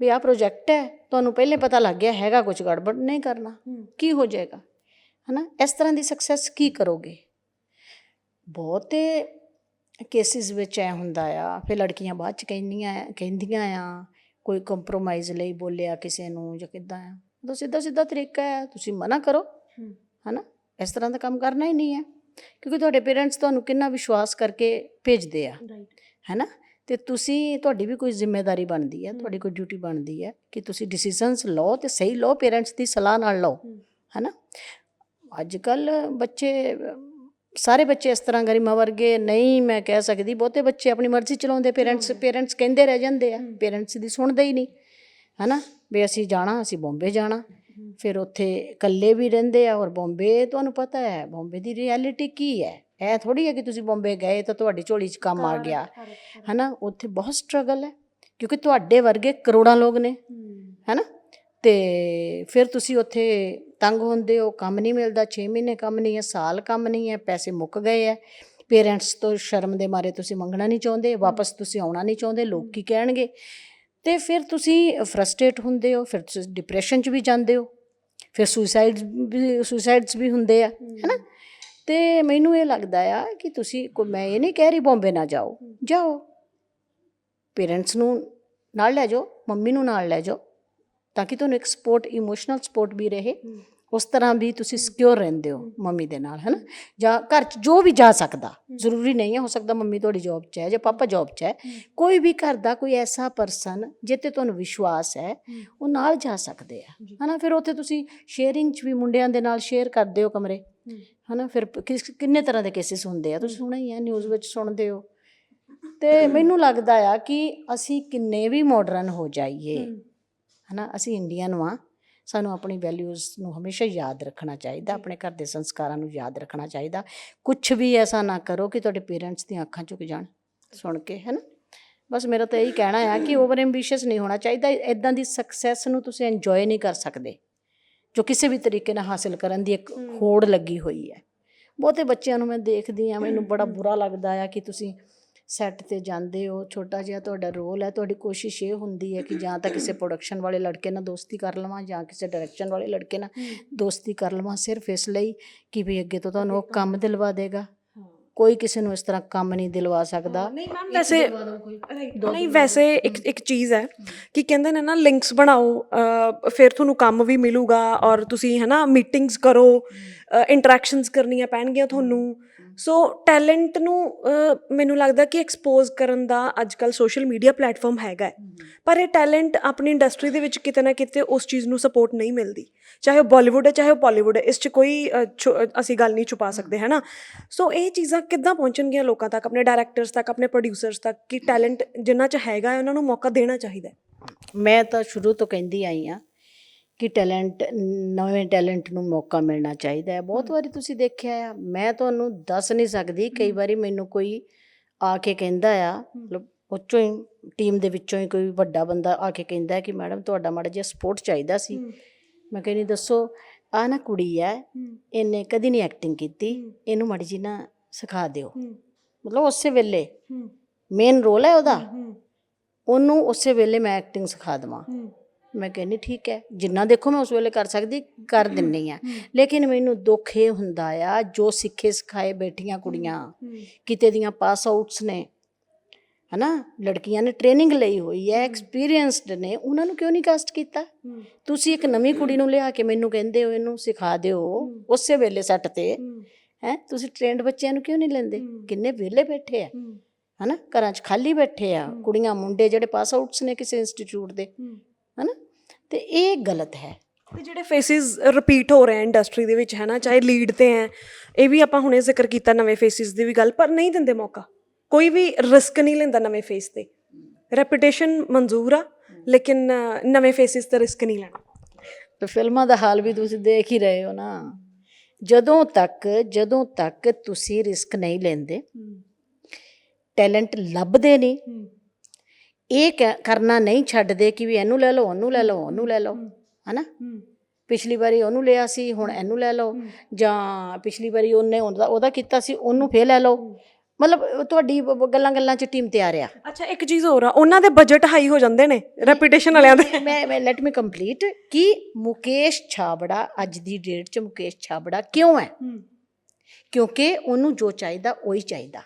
ਵੀ ਆਹ ਪ੍ਰੋਜੈਕਟ ਹੈ ਤੁਹਾਨੂੰ ਪਹਿਲੇ ਪਤਾ ਲੱਗ ਗਿਆ ਹੈਗਾ ਕੁਝ ਗੜਬੜ ਨਹੀਂ ਕਰਨਾ। ਕੀ ਹੋ ਜਾਏਗਾ ਹਨਾ? ਇਸ ਤਰ੍ਹਾਂ ਦੀ ਸਕਸੈਸ ਕੀ ਕਰੋਗੇ? ਬਹੁਤੇ ਕੇਸਿਸ ਵਿੱਚ ਐ ਹੁੰਦਾ ਆ ਫਿਰ ਲੜਕੀਆਂ ਬਾਅਦ ਚ ਕਹਿੰਦੀਆਂ ਕਹਿੰਦੀਆਂ ਆ ਕੋਈ ਕੰਪਰੋਮਾਈਜ਼ ਲਈ ਬੋਲਿਆ ਕਿਸੇ ਨੂੰ ਜਾਂ ਕਿੱਦਾਂ ਆ। ਉਹ ਸਿੱਧਾ ਸਿੱਧਾ ਤਰੀਕਾ ਹੈ ਤੁਸੀਂ ਮਨਾ ਕਰੋ ਹਨਾ? ਇਸ ਤਰ੍ਹਾਂ ਦਾ ਕੰਮ ਕਰਨਾ ਹੀ ਨਹੀਂ ਹੈ। ਕਿਉਂਕਿ ਤੁਹਾਡੇ ਪੇਰੈਂਟਸ ਤੁਹਾਨੂੰ ਕਿੰਨਾ ਵਿਸ਼ਵਾਸ ਕਰਕੇ ਭੇਜਦੇ ਆ। ਹੈਨਾ? ਤੇ ਤੁਸੀਂ ਤੁਹਾਡੀ ਵੀ ਕੋਈ ਜ਼ਿੰਮੇਵਾਰੀ ਬਣਦੀ ਹੈ। ਤੁਹਾਡੀ ਕੋਈ ਡਿਊਟੀ ਬਣਦੀ ਹੈ ਕਿ ਤੁਸੀਂ ਡਿਸੀਜਨਸ ਲਓ ਤੇ ਸਹੀ ਲਓ ਪੇਰੈਂਟਸ ਦੀ ਸਲਾਹ ਨਾਲ ਲਓ। ਹੈਨਾ? ਅੱਜ ਕੱਲ ਬੱਚੇ ਸਾਰੇ ਬੱਚੇ ਇਸ ਤਰ੍ਹਾਂ ਗਰਿਮਾ ਵਰਗੇ ਨਹੀਂ ਮੈਂ ਕਹਿ ਸਕਦੀ ਬਹੁਤੇ ਬੱਚੇ ਆਪਣੀ ਮਰਜ਼ੀ ਚਲਾਉਂਦੇ ਪੇਰੈਂਟਸ ਪੇਰੈਂਟਸ ਕਹਿੰਦੇ ਰਹਿ ਜਾਂਦੇ ਆ ਪੇਰੈਂਟਸ ਦੀ ਸੁਣਦੇ ਹੀ ਨਹੀਂ। ਹੈਨਾ? ਵੀ ਅਸੀਂ ਜਾਣਾ ਅਸੀਂ ਬੰਬੇ ਜਾਣਾ ਫਿਰ ਉੱਥੇ ਇਕੱਲੇ ਵੀ ਰਹਿੰਦੇ ਆ ਔਰ ਬੰਬੇ ਤੁਹਾਨੂੰ ਪਤਾ ਹੈ ਬੰਬੇ ਦੀ ਰਿਐਲਿਟੀ ਕੀ ਹੈ? ਇਹ ਥੋੜੀ ਹੈ ਕਿ ਤੁਸੀਂ ਬੰਬੇ ਗਏ ਤਾਂ ਤੁਹਾਡੀ ਝੋਲੀ 'ਚ ਕੰਮ ਆ ਗਿਆ। ਹੈਨਾ? ਉੱਥੇ ਬਹੁਤ ਸਟਰਗਲ ਹੈ ਕਿਉਂਕਿ ਤੁਹਾਡੇ ਵਰਗੇ ਕਰੋੜਾਂ ਲੋਕ ਨੇ। ਹੈਨਾ? ਤੇ ਫਿਰ ਤੁਸੀਂ ਉੱਥੇ ਤੰਗ ਹੁੰਦੇ ਹੋ ਕੰਮ ਨਹੀਂ ਮਿਲਦਾ 6 ਮਹੀਨੇ ਕੰਮ ਨਹੀਂ ਹੈ ਸਾਲ ਕੰਮ ਨਹੀਂ ਹੈ ਪੈਸੇ ਮੁੱਕ ਗਏ ਹੈ। ਪੇਰੈਂਟਸ ਤੋਂ ਸ਼ਰਮ ਦੇ ਮਾਰੇ ਤੁਸੀਂ ਮੰਗਣਾ ਨਹੀਂ ਚਾਹੁੰਦੇ ਵਾਪਸ ਤੁਸੀਂ ਆਉਣਾ ਨਹੀਂ ਚਾਹੁੰਦੇ ਲੋਕ ਕੀ ਕਹਿਣਗੇ? ਤੇ ਫਿਰ ਤੁਸੀਂ ਫਰਸਟ੍ਰੇਟ ਹੁੰਦੇ ਹੋ ਫਿਰ ਤੁਸੀਂ ਡਿਪਰੈਸ਼ਨ 'ਚ ਵੀ ਜਾਂਦੇ ਹੋ ਫਿਰ ਸੁਸਾਈਡ ਵੀ ਸੁਸਾਈਡਸ ਵੀ ਹੁੰਦੇ ਆ ਹੈਨਾ? ਤੇ ਮੈਨੂੰ ਇਹ ਲੱਗਦਾ ਆ ਕਿ ਤੁਸੀਂ ਕੋਈ ਮੈਂ ਇਹ ਨਹੀਂ ਕਹਿ ਰਹੀ ਬੰਬੇ ਨਾ ਜਾਓ ਜਾਓ। ਪੇਰੈਂਟਸ ਨੂੰ ਨਾਲ ਲੈ ਜਾਓ ਮੰਮੀ ਨੂੰ ਨਾਲ ਲੈ ਜਾਓ ਤਾਂ ਕਿ ਤੁਹਾਨੂੰ ਇੱਕ ਸਪੋਰਟ ਇਮੋਸ਼ਨਲ ਸਪੋਰਟ ਵੀ ਰਹੇ। ਉਸ ਤਰ੍ਹਾਂ ਵੀ ਤੁਸੀਂ ਸਿਕਿਉਰ ਰਹਿੰਦੇ ਹੋ ਮੰਮੀ ਦੇ ਨਾਲ ਹੈਨਾ? ਜਾਂ ਘਰ 'ਚ ਜੋ ਵੀ ਜਾ ਸਕਦਾ ਜ਼ਰੂਰੀ ਨਹੀਂ ਹੈ ਹੋ ਸਕਦਾ ਮੰਮੀ ਤੁਹਾਡੀ ਜੌਬ 'ਚ ਹੈ ਜਾਂ ਪਾਪਾ ਜੌਬ 'ਚ ਹੈ। ਕੋਈ ਵੀ ਘਰ ਦਾ ਕੋਈ ਐਸਾ ਪਰਸਨ ਜਿੱਤੇ ਤੁਹਾਨੂੰ ਵਿਸ਼ਵਾਸ ਹੈ ਉਹ ਨਾਲ ਜਾ ਸਕਦੇ ਆ ਹਨਾ? ਫਿਰ ਉੱਥੇ ਤੁਸੀਂ ਸ਼ੇਅਰਿੰਗ 'ਚ ਵੀ ਮੁੰਡਿਆਂ ਦੇ ਨਾਲ ਸ਼ੇਅਰ ਕਰਦੇ ਹੋ ਕਮਰੇ ਹਨਾ? ਫਿਰ ਕਿੰਨੇ ਤਰ੍ਹਾਂ ਦੇ ਕੇਸਿਸ ਹੁੰਦੇ ਆ? ਤੁਸੀਂ ਸੁਣਿਆ ਹੀ ਆ ਨਿਊਜ਼ ਵਿੱਚ ਸੁਣਦੇ ਹੋ। ਤੇ ਮੈਨੂੰ ਲੱਗਦਾ ਆ ਕਿ ਅਸੀਂ ਕਿੰਨੇ ਵੀ ਮਾਡਰਨ ਹੋ ਜਾਈਏ ਹਨਾ? ਅਸੀਂ ਇੰਡੀਅਨ ਵਾਂ ਸਾਨੂੰ ਆਪਣੀ ਵੈਲਿਊਜ਼ ਨੂੰ ਹਮੇਸ਼ਾ ਯਾਦ ਰੱਖਣਾ ਚਾਹੀਦਾ ਆਪਣੇ ਘਰ ਦੇ ਸੰਸਕਾਰਾਂ ਨੂੰ ਯਾਦ ਰੱਖਣਾ ਚਾਹੀਦਾ। ਕੁਝ ਵੀ ਐਸਾ ਨਾ ਕਰੋ ਕਿ ਤੁਹਾਡੇ ਪੇਰੈਂਟਸ ਦੀਆਂ ਅੱਖਾਂ ਝੁਕ ਜਾਣ ਸੁਣ ਕੇ ਹੈਨਾ ਬਸ ਮੇਰਾ ਤਾਂ ਇਹੀ ਕਹਿਣਾ ਆ ਕਿ ਓਵਰ ਐਂਬੀਸ਼ੀਅਸ ਨਹੀਂ ਹੋਣਾ ਚਾਹੀਦਾ ਇਦਾਂ ਦੀ ਸਕਸੈਸ ਨੂੰ ਤੁਸੀਂ ਇੰਜੋਏ ਨਹੀਂ ਕਰ ਸਕਦੇ ਜੋ ਕਿਸੇ ਵੀ ਤਰੀਕੇ ਨਾਲ ਹਾਸਿਲ ਕਰਨ ਦੀ ਇੱਕ। ਹੋੜ ਲੱਗੀ ਹੋਈ ਹੈ। ਬਹੁਤੇ ਬੱਚਿਆਂ ਨੂੰ ਮੈਂ ਦੇਖਦੀ ਆ ਮੈਨੂੰ ਬੜਾ ਬੁਰਾ ਲੱਗਦਾ ਆ ਕਿ ਤੁਸੀਂ ਸੈੱਟ ਤੇ ਜਾਂਦੇ ਹੋ ਛੋਟਾ ਜਿਹਾ ਤੁਹਾਡਾ ਰੋਲ ਹੈ ਤੁਹਾਡੀ ਕੋਸ਼ਿਸ਼ ਇਹ ਹੁੰਦੀ ਹੈ ਕਿ ਜਾਂ ਤਾਂ ਕਿਸੇ ਪ੍ਰੋਡਕਸ਼ਨ ਵਾਲੇ ਲੜਕੇ ਨਾਲ ਦੋਸਤੀ ਕਰ ਲਵਾਂ ਜਾਂ ਕਿਸੇ ਡਾਇਰੈਕਸ਼ਨ ਵਾਲੇ ਲੜਕੇ ਨਾਲ ਦੋਸਤੀ ਕਰ ਲਵਾਂ ਸਿਰਫ ਇਸ ਲਈ ਕਿ ਵੀ ਅੱਗੇ ਤੋਂ ਤੁਹਾਨੂੰ ਉਹ ਕੰਮ ਦਿਲਵਾ ਦੇਗਾ। ਕੋਈ ਕਿਸੇ ਨੂੰ ਇਸ ਤਰ੍ਹਾਂ ਕੰਮ ਨਹੀਂ ਦਿਲਵਾ ਸਕਦਾ। ਨਹੀਂ ਮੈਮ ਇੱਕ ਵੈਸੇ ਨਹੀਂ ਵੈਸੇ ਇੱਕ ਇੱਕ ਚੀਜ਼ ਹੈ ਕਿ ਕਹਿੰਦੇ ਨੇ ਨਾ ਲਿੰਕਸ ਬਣਾਓ ਫਿਰ ਤੁਹਾਨੂੰ ਕੰਮ ਵੀ ਮਿਲੂਗਾ ਔਰ ਤੁਸੀਂ ਹਨਾ ਮੀਟਿੰਗਸ ਕਰੋ ਇੰਟਰੈਕਸ਼ਨਸ ਕਰਨੀਆਂ ਪੈਣਗੀਆਂ ਤੁਹਾਨੂੰ। ਸੋ ਟੈਲੈਂਟ ਨੂੰ ਮੈਨੂੰ ਲੱਗਦਾ ਕਿ ਐਕਸਪੋਜ਼ ਕਰਨ ਦਾ ਅੱਜਕੱਲ ਸੋਸ਼ਲ ਮੀਡੀਆ ਪਲੇਟਫਾਰਮ ਹੈਗਾ ਹੈ। ਪਰ ਇਹ ਟੈਲੈਂਟ ਆਪਣੀ ਇੰਡਸਟਰੀ ਦੇ ਵਿੱਚ ਕਿਤੇ ਨਾ ਕਿਤੇ ਉਸ ਚੀਜ਼ ਨੂੰ ਸਪੋਰਟ ਨਹੀਂ ਮਿਲਦੀ। ਚਾਹੇ ਉਹ ਬਾਲੀਵੁੱਡ ਹੈ ਚਾਹੇ ਉਹ ਬਾਲੀਵੁੱਡ ਹੈ ਇਸ 'ਚ ਕੋਈ ਅਸੀਂ ਗੱਲ ਨਹੀਂ ਛੁਪਾ ਸਕਦੇ ਹੈ ਨਾ? ਸੋ ਇਹ ਚੀਜ਼ਾਂ ਕਿੱਦਾਂ ਪਹੁੰਚਣਗੀਆਂ ਲੋਕਾਂ ਤੱਕ ਆਪਣੇ ਡਾਇਰੈਕਟਰਸ ਤੱਕ ਆਪਣੇ ਪ੍ਰੋਡਿਊਸਰਸ ਤੱਕ ਕਿ ਟੈਲੈਂਟ ਜਿੰਨਾ 'ਚ ਹੈਗਾ ਹੈ ਉਹਨਾਂ ਨੂੰ ਮੌਕਾ ਦੇਣਾ ਚਾਹੀਦਾ ਮੈਂ ਤਾਂ ਸ਼ੁਰੂ ਤੋਂ ਕਹਿੰਦੀ ਆਈ ਆ ਕਿ ਟੈਲੈਂਟ ਨਵੇਂ ਟੈਲੈਂਟ ਨੂੰ ਮੌਕਾ ਮਿਲਣਾ ਚਾਹੀਦਾ ਹੈ। ਬਹੁਤ ਵਾਰੀ ਤੁਸੀਂ ਦੇਖਿਆ ਆ ਮੈਂ ਤੁਹਾਨੂੰ ਦੱਸ ਨਹੀਂ ਸਕਦੀ ਕਈ ਵਾਰੀ ਮੈਨੂੰ ਕੋਈ ਆ ਕੇ ਕਹਿੰਦਾ ਆ ਮਤਲਬ ਉੱਚੋਂ ਹੀ ਟੀਮ ਦੇ ਵਿੱਚੋਂ ਹੀ ਕੋਈ ਵੱਡਾ ਬੰਦਾ ਆ ਕੇ ਕਹਿੰਦਾ ਕਿ ਮੈਡਮ ਤੁਹਾਡਾ ਮਾੜਾ ਜਿਹਾ ਸਪੋਰਟ ਚਾਹੀਦਾ ਸੀ। ਮੈਂ ਕਹਿੰਦੀ ਦੱਸੋ ਆ ਨਾ ਕੁੜੀ ਹੈ ਇਹਨੇ ਕਦੀ ਨਹੀਂ ਐਕਟਿੰਗ ਕੀਤੀ ਇਹਨੂੰ ਮਾੜੀ ਜੀ ਨਾ ਸਿਖਾ ਦਿਓ। ਮਤਲਬ ਉਸੇ ਵੇਲੇ ਮੇਨ ਰੋਲ ਹੈ ਉਹਦਾ। ਉਹਨੂੰ ਉਸੇ ਵੇਲੇ ਮੈਂ ਐਕਟਿੰਗ ਸਿਖਾ ਦੇਵਾਂ। ਮੈਂ ਕਹਿੰਨੀ ਠੀਕ ਹੈ ਜਿੰਨਾ ਦੇਖੋ ਮੈਂ ਉਸ ਵੇਲੇ ਕਰ ਸਕਦੀ ਕਰ ਦਿੰਨੀ ਆ। ਲੇਕਿਨ ਮੈਨੂੰ ਦੁੱਖ ਇਹ ਹੁੰਦਾ ਆ ਜੋ ਸਿੱਖੇ ਸਿਖਾਏ ਬੈਠੀਆਂ ਕੁੜੀਆਂ ਕਿਤੇ ਦੀਆਂ ਪਾਸ ਆਊਟਸ ਨੇ ਹਨਾ? ਲੜਕੀਆਂ ਨੇ ਟ੍ਰੇਨਿੰਗ ਲਈ ਹੋਈ ਹੈ ਐਕਸਪੀਰੀਅੰਸਡ ਨੇ ਉਹਨਾਂ ਨੂੰ ਕਿਉਂ ਨਹੀਂ ਕਾਸਟ ਕੀਤਾ? ਤੁਸੀਂ ਇੱਕ ਨਵੀਂ ਕੁੜੀ ਨੂੰ ਲਿਆ ਕੇ ਮੈਨੂੰ ਕਹਿੰਦੇ ਹੋ ਇਹਨੂੰ ਸਿਖਾ ਦਿਓ ਉਸੇ ਵੇਲੇ ਸੱਟ ਤੇ। ਹੈ। ਤੁਸੀਂ ਟ੍ਰੇਨਡ ਬੱਚਿਆਂ ਨੂੰ ਕਿਉਂ ਨਹੀਂ ਲੈਂਦੇ? ਕਿੰਨੇ ਵਿਹਲੇ ਬੈਠੇ ਆ ਹਨਾ? ਘਰਾਂ 'ਚ ਖਾਲੀ ਬੈਠੇ ਆ ਕੁੜੀਆਂ ਮੁੰਡੇ ਜਿਹੜੇ ਪਾਸ ਆਊਟਸ ਨੇ ਕਿਸੇ ਇੰਸਟੀਚਿਊਟ ਦੇ ਹਨਾ? ਤੇ ਇਹ ਗਲਤ ਹੈ। ਤੇ ਜਿਹੜੇ ਫੇਸਿਸ ਰਿਪੀਟ ਹੋ ਰਹੇ ਆ ਇੰਡਸਟਰੀ ਦੇ ਵਿੱਚ ਹੈ ਨਾ ਚਾਹੇ ਲੀਡ ਤੇ ਹੈ ਇਹ ਵੀ ਆਪਾਂ ਹੁਣੇ ਜ਼ਿਕਰ ਕੀਤਾ ਨਵੇਂ ਫੇਸਿਸ ਦੀ ਵੀ ਗੱਲ ਪਰ ਨਹੀਂ ਦਿੰਦੇ ਮੌਕਾ। ਕੋਈ ਵੀ ਰਿਸਕ ਨਹੀਂ ਲੈਂਦਾ ਨਵੇਂ ਫੇਸ ਤੇ। ਰੈਪੂਟੇਸ਼ਨ ਮਨਜ਼ੂਰ ਆ ਲੇਕਿਨ ਨਵੇਂ ਫੇਸਿਸ ਤੇ ਰਿਸਕ ਨਹੀਂ ਲੈਣਾ। ਤੇ ਫਿਲਮਾਂ ਦਾ ਹਾਲ ਵੀ ਤੁਸੀਂ ਦੇਖ ਹੀ ਰਹੇ ਹੋ ਨਾ। ਜਦੋਂ ਤੱਕ ਜਦੋਂ ਤੱਕ ਤੁਸੀਂ ਰਿਸਕ ਨਹੀਂ ਲੈਂਦੇ ਟੈਲੈਂਟ ਲੱਭਦੇ ਨਹੀਂ ਇਹ ਕਰਨਾ ਨਹੀਂ ਛੱਡਦੇ ਕਿ ਵੀ ਇਹਨੂੰ ਲੈ ਲਓ ਉਹਨੂੰ ਲੈ ਲਓ ਉਹਨੂੰ ਲੈ ਲਓ ਹਨਾ? ਪਿਛਲੀ ਵਾਰੀ ਉਹਨੂੰ ਲਿਆ ਸੀ ਹੁਣ ਇਹਨੂੰ ਲੈ ਲਓ। ਜਾਂ ਪਿਛਲੀ ਵਾਰੀ ਉਹਨੇ ਉਹਦਾ ਉਹਦਾ ਕੀਤਾ ਸੀ ਉਹਨੂੰ ਫੇਰ ਲੈ ਲਓ। ਮਤਲਬ ਤੁਹਾਡੀ ਗੱਲਾਂ ਗੱਲਾਂ 'ਚ ਟੀਮ ਤਿਆਰ ਆ। ਅੱਛਾ ਇੱਕ ਚੀਜ਼ ਹੋਰ ਆ ਉਹਨਾਂ ਦੇ ਬਜਟ ਹਾਈ ਹੋ ਜਾਂਦੇ ਨੇ ਰੈਪੂਟੇਸ਼ਨ ਵਾਲਿਆਂ ਦੇ। ਮੈਂ ਮੈਂ ਲੈਟ ਮੀ ਕੰਪਲੀਟ ਕਿ ਮੁਕੇਸ਼ ਛਾਬੜਾ ਅੱਜ ਦੀ ਡੇਟ 'ਚ ਮੁਕੇਸ਼ ਛਾਬੜਾ ਕਿਉਂ ਹੈ। ਕਿਉਂਕਿ ਉਹਨੂੰ ਜੋ ਚਾਹੀਦਾ ਉਹੀ ਚਾਹੀਦਾ।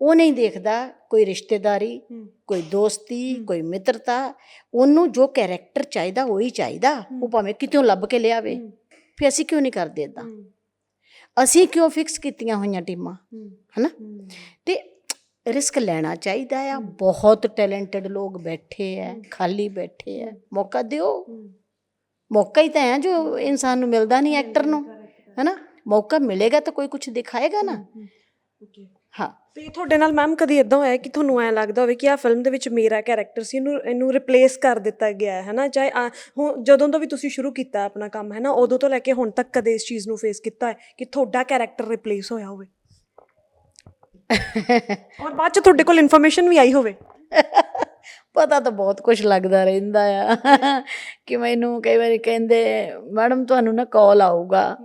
ਉਹ ਨਹੀਂ ਦੇਖਦਾ ਕੋਈ ਰਿਸ਼ਤੇਦਾਰੀ ਕੋਈ ਦੋਸਤੀ ਕੋਈ ਮਿੱਤਰਤਾ। ਉਹਨੂੰ ਜੋ ਕੈਰੈਕਟਰ ਚਾਹੀਦਾ ਉਹੀ ਚਾਹੀਦਾ। ਉਹ ਭਾਵੇਂ ਕਿਤੋਂ ਲੱਭ ਕੇ ਲਿਆਵੇ। ਫਿਰ ਅਸੀਂ ਕਿਉਂ ਨਹੀਂ ਕਰਦੇ ਇਦਾਂ ਅਸੀਂ ਕਿਉਂ ਫਿਕਸ ਕੀਤੀਆਂ ਹੋਈਆਂ ਟੀਮਾਂ? ਹਨਾ? ਤੇ ਰਿਸਕ ਲੈਣਾ ਚਾਹੀਦਾ ਆ। ਬਹੁਤ ਟੈਲੈਂਟਡ ਲੋਕ ਬੈਠੇ ਆ ਖਾਲੀ ਬੈਠੇ ਆ। ਮੌਕਾ ਦਿਓ। ਮੌਕਾ ਹੀ ਤਾਂ ਹੈ ਜੋ ਇਨਸਾਨ ਨੂੰ ਮਿਲਦਾ ਨਹੀਂ ਐਕਟਰ ਨੂੰ। ਹੈਨਾ? ਮੌਕਾ ਮਿਲੇਗਾ ਤਾਂ ਕੋਈ ਕੁਝ ਦਿਖਾਏਗਾ ਨਾ। ਹਾਂ। ਤੇ ਤੁਹਾਡੇ ਨਾਲ ਮੈਮ ਕਦੀ ਇਦਾਂ ਹੋਇਆ ਕਿ ਤੁਹਾਨੂੰ ਐ ਲੱਗਦਾ ਹੋਵੇ ਕਿ ਆਹ ਫਿਲਮ ਦੇ ਵਿੱਚ ਮੇਰਾ ਕੈਰੈਕਟਰ ਸੀ ਇਹਨੂੰ ਇਹਨੂੰ ਰਿਪਲੇਸ ਕਰ ਦਿੱਤਾ ਗਿਆ ਹੈ ਹਨਾ? ਚਾਹੇ ਆ- ਹੁਣ ਜਦੋਂ ਤੋਂ ਵੀ ਤੁਸੀਂ ਸ਼ੁਰੂ ਕੀਤਾ ਆਪਣਾ ਕੰਮ ਹੈ ਨਾ ਉਦੋਂ ਤੋਂ ਲੈ ਕੇ ਹੁਣ ਤੱਕ ਕਦੇ ਇਸ ਚੀਜ਼ ਨੂੰ ਫੇਸ ਕੀਤਾ ਹੈ ਕਿ ਤੁਹਾਡਾ ਕੈਰੈਕਟਰ ਰਿਪਲੇਸ ਹੋਇਆ ਹੋਵੇ? ਔਰ ਬਾਅਦ ਚ ਤੁਹਾਡੇ ਕੋਲ ਇਨਫੋਰਮੇਸ਼ਨ ਵੀ ਆਈ ਹੋਵੇ? ਪਤਾ ਤਾਂ ਬਹੁਤ ਕੁਝ ਲੱਗਦਾ ਰਹਿੰਦਾ ਆ। ਕਿ ਮੈਨੂੰ ਕਈ ਵਾਰੀ ਕਹਿੰਦੇ ਮੈਡਮ ਤੁਹਾਨੂੰ ਨਾ ਕਾਲ ਆਊਗਾ।